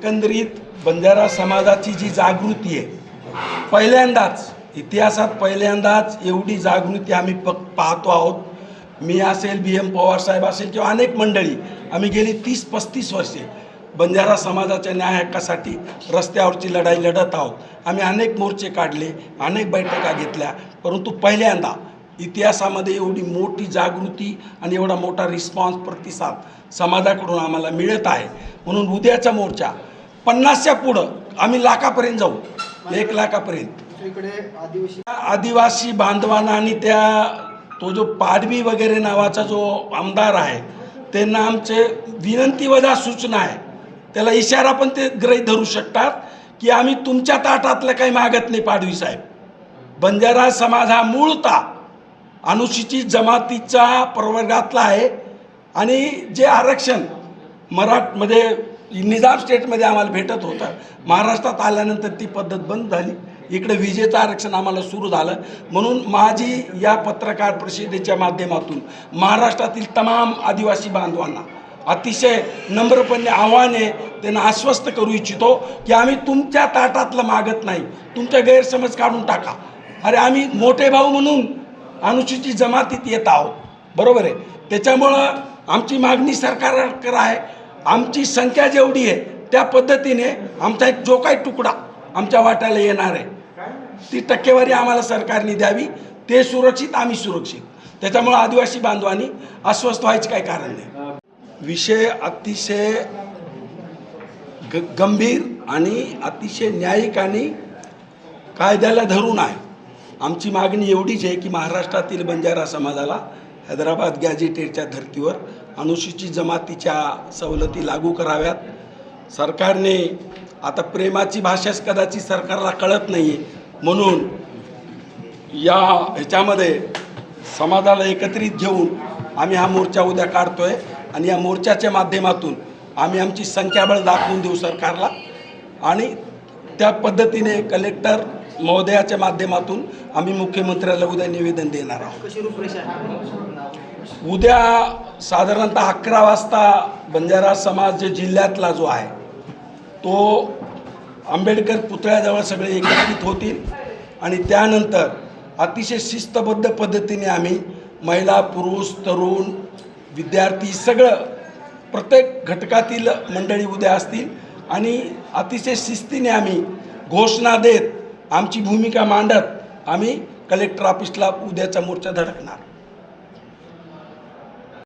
एकंदरीत बंजारा समाजाची जी जागृती आहे पहिल्यांदाच इतिहासात पहिल्यांदाच एवढी जागृती आम्ही प पाहतो आहोत. मी असेल बी एम पवारसाहेब असेल किंवा अनेक मंडळी आम्ही गेली तीस पस्तीस वर्षे बंजारा समाजाच्या न्याय हक्कासाठी रस्त्यावरची लढाई लढत आहोत. आम्ही अनेक मोर्चे काढले अनेक बैठका घेतल्या परंतु पहिल्यांदा इतिहासामध्ये एवढी मोठी जागृती आणि एवढा मोठा रिस्पॉन्स प्रतिसाद समाजाकडून आम्हाला मिळत आहे. म्हणून उद्याचा मोर्चा पन्नासच्या पुढं आम्ही लाखापर्यंत जाऊ. एक लाखापर्यंत. इकडे आदिवासी आदिवासी बांधवांना आणि त्या तो जो पाडवी वगैरे नावाचा जो आमदार आहे त्यांना आमचे विनंती वजा सूचना आहे. त्याला इशारा पण ते ग्रहीत धरू शकतात की आम्ही तुमच्या ताटातलं काही मागत नाही पाडवी साहेब. बंजारा समाज हा मूळता अनुसूचित जमातीचा प्रवर्गातला आहे. आणि जे आरक्षण मराठ म्हणजे निजाम स्टेटमध्ये आम्हाला भेटत होतं. महाराष्ट्रात आल्यानंतर ती पद्धत बंद झाली. इकडे विजेचं आरक्षण आम्हाला सुरू झालं. म्हणून माझी या पत्रकार परिषदेच्या माध्यमातून महाराष्ट्रातील तमाम आदिवासी बांधवांना अतिशय नम्रपणे आव्हाने त्यांना आश्वस्त करू इच्छितो की आम्ही तुमच्या ताटातलं मागत नाही. तुमच्या गैरसमज काढून टाका. अरे आम्ही मोठे भाऊ म्हणून अनुसूचित जमातीत येत आहोत. बरोबर आहे? त्याच्यामुळं आमची मागणी सरकारकडे आहे. आमची संख्या जेवढी आहे त्या पद्धतीने आमचा एक जो काही तुकडा आमच्या वाट्याला येणार आहे ती टक्केवारी आम्हाला सरकारने द्यावी. ते सुरक्षित आम्ही सुरक्षित. त्याच्यामुळं आदिवासी बांधवांनी अस्वस्थ व्हायचं काही कारण नाही. विषय अतिशय ग गंभीर आणि अतिशय न्यायिक आणि कायद्याला धरून आहे. आमची मागणी एवढीच आहे की महाराष्ट्रातील बंजारा समाजाला हैदराबाद गॅझेटेडच्या धर्तीवर अनुसूचित जमातीच्या सवलती लागू कराव्यात. सरकारने आता प्रेमाची भाषाच कदाचित सरकारला कळत नाही आहे म्हणून या ह्याच्यामध्ये समाजाला एकत्रित घेऊन आम्ही हा मोर्चा उद्या काढतोय आणि या मोर्चाच्या माध्यमातून आम्ही आमची संख्याबळ दाखवून देऊ सरकारला. आणि त्या पद्धतीने कलेक्टर महोदयाच्या माध्यमातून आम्ही मुख्यमंत्र्याला उद्या निवेदन देणार आहोत. उद्या साधारणतः अकरा वाजता बंजारा समाज जे जिल्ह्यातला जो आहे तो आंबेडकर पुतळ्याजवळ सगळे एकत्रित होतील आणि त्यानंतर अतिशय शिस्तबद्ध पद्धतीने आम्ही महिला पुरुष तरुण विद्यार्थी सगळं प्रत्येक घटकातील मंडळी उद्या असतील आणि अतिशय शिस्तीने आम्ही घोषणा देत आमची भूमिका मांडत आम्ही कलेक्टर ऑफिसला उद्याचा मोर्चा धडकणार.